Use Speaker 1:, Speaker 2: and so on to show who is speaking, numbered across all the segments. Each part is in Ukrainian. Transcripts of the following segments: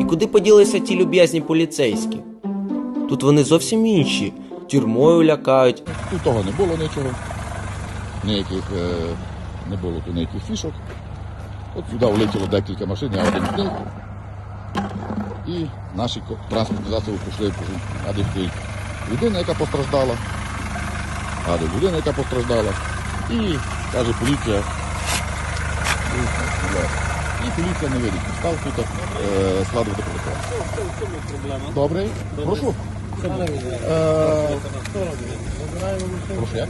Speaker 1: І куди поділися ті люб'язні поліцейські? Тут вони зовсім інші, тюрмою лякають.
Speaker 2: Тут того не було нічого. Ніяких е, не було тут ніяких фішок. От сюди влетіло декілька машин, я один з. І наші транспортні засоби пішли по а де людина, яка постраждала, а де людина, яка постраждала. І каже поліція. І поліція не вирішить. Став тут е, складувати протокол. Добре, прошу. Е, Прошу, як?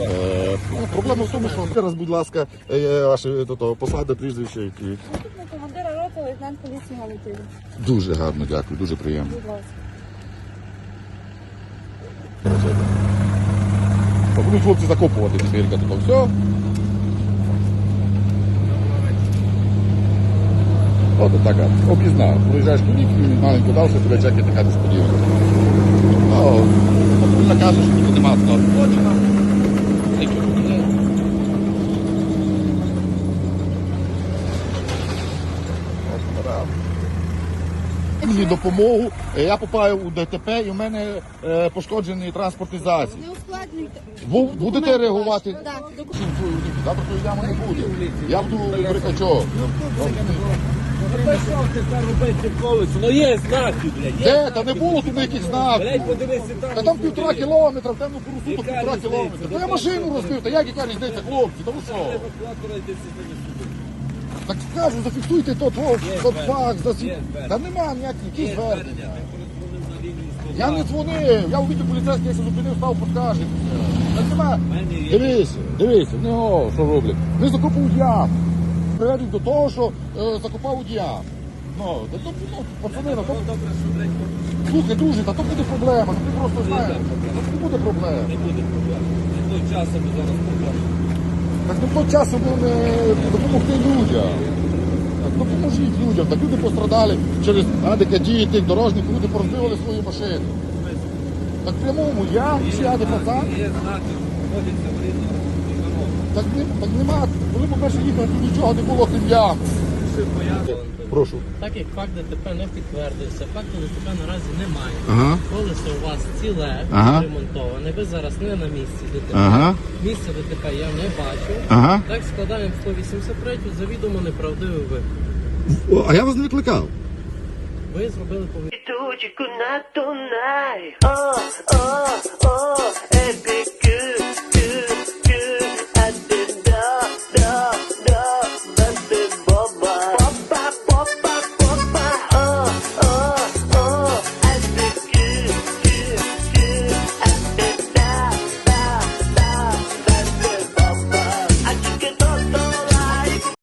Speaker 2: Е, ну, Проблема в тому, що зараз, будь ласка, е, ваше то, то, посада, прізвище. і-
Speaker 3: Заступник командира роти, лейтенант поліції Галитин.
Speaker 2: Дуже гарно, дякую, дуже приємно.
Speaker 3: Будь ласка.
Speaker 2: Будуть хлопці закопувати тепер, то все. От так, от, об'їзна. Проїжджаєш туди, і маленько далі, тебе чекає така несподіванка. Ну, от накажеш, що тут нема складу. Точно. Нічого буде. Мені допомогу, е, я попав у ДТП і в мене е, пошкоджений транспортний засіб.
Speaker 3: Не ускладнюйте.
Speaker 2: Ви будете реагувати?
Speaker 3: Так,
Speaker 2: Завтра тої ями не буде. Я буду брикачок.
Speaker 4: Ну є знаки, блядь. Є.
Speaker 2: Де? Та не було тут ніяких знаків.
Speaker 4: Блядь, подивися там.
Speaker 2: Та там півтора кілометра, в темну порусу тут
Speaker 4: Яка
Speaker 2: півтора
Speaker 4: різниця?
Speaker 2: кілометра. Та я машину розбив, та як яка різниця, хлопці, та ви що?
Speaker 4: Евакуатора сюди.
Speaker 2: Так скажу, зафіксуйте то, то, то факт, засіб.
Speaker 4: звернення.
Speaker 2: Та нема ніяких які
Speaker 4: Є
Speaker 2: звернення.
Speaker 4: звернення, ми кореспондимо на лінії 102.
Speaker 2: Я не дзвонив, я увидів поліцейський, я се зупинив, став поскажете. Та нема.
Speaker 4: мене є.
Speaker 2: Дивися, дивися, в нього що роблять. Не закопав яму. Приведуть до того, що е, закопав яму. Ну, та то, ну, пацани, ну, то,
Speaker 4: Добре,
Speaker 2: слухай, друже, та то буде проблема, ти просто знаєш. Та не буде проблем.
Speaker 4: не буде проблем. Не той час, аби зараз проблем.
Speaker 2: Так не того часу ви не допомогти людям. Так допоможіть людям. Так люди пострадали через адекадії тих дорожників, люди порозбивали свої машини. Так прямому я, не пацан,
Speaker 4: Є знаки, входяться в рідну
Speaker 2: так, не, так нема. Коли по-перше їхали, тут нічого не було крім ям. Прошу.
Speaker 5: Так як факт ДТП не підтвердився, факту ДТП наразі немає.
Speaker 2: Ага.
Speaker 5: Колесо у вас ціле,
Speaker 2: Ага.
Speaker 5: ремонтоване, ви зараз не на місці ДТП.
Speaker 2: Ага.
Speaker 5: Місце ДТП я не бачу.
Speaker 2: Ага.
Speaker 5: Так складаємо 183 завідомо неправдивий ви.
Speaker 2: А я вас не викликав.
Speaker 5: Ви зробили повідомлення.